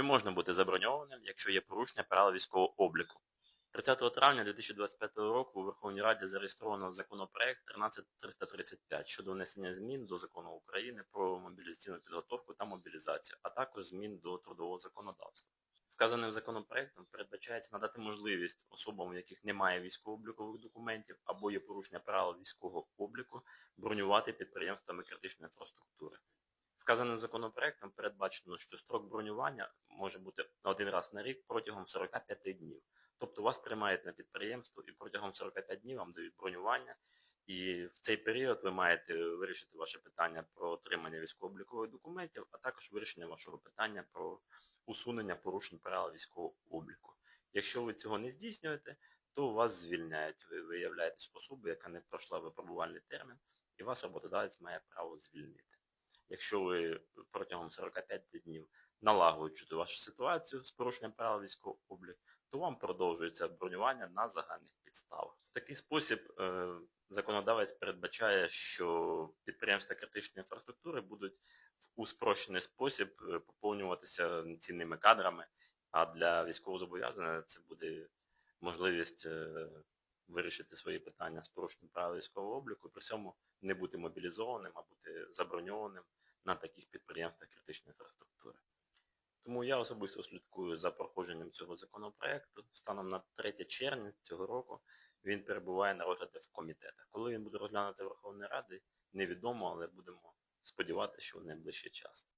Чи можна бути заброньованим, якщо є порушення правил військового обліку? 30 травня 2025 року у Верховній Раді зареєстровано законопроект 13335 щодо внесення змін до закону України про мобілізаційну підготовку та мобілізацію, а також змін до трудового законодавства. Вказаним законопроектом передбачається надати можливість особам, у яких немає військово-облікових документів або є порушення правил військового обліку, бронювати підприємствами критичної інфраструктури. Вказаним законопроектом передбачено, що строк бронювання може бути один раз на рік протягом 45 днів. Тобто вас приймають на підприємство і протягом 45 днів вам дають бронювання, і в цей період ви маєте вирішити ваше питання про отримання військово-облікових документів, а також вирішення вашого питання про усунення порушень правил військового обліку. Якщо ви цього не здійснюєте, то вас звільняють. Ви виявляєтесь особою, яка не пройшла випробувальний термін, і вас роботодавець має право звільнити. Якщо ви протягом 45 днів налагоджуєте вашу ситуацію з порушенням правил військового обліку, то вам продовжується бронювання на загальних підставах. В такий спосіб е, законодавець передбачає, що підприємства критичної інфраструктури будуть у спрощений спосіб е, поповнюватися цінними кадрами, а для військовозобов'язаних це буде можливість е, вирішити свої питання з порушенням правил військового обліку, при цьому не бути мобілізованим, а бути заброньованим на таких підприємствах критичної інфраструктури. Тому я особисто слідкую за проходженням цього законопроекту. Станом на 3 червня цього року він перебуває на розгляді в комітетах. Коли він буде розглянути Верховної Ради, невідомо, але будемо сподіватися, що в найближчий час.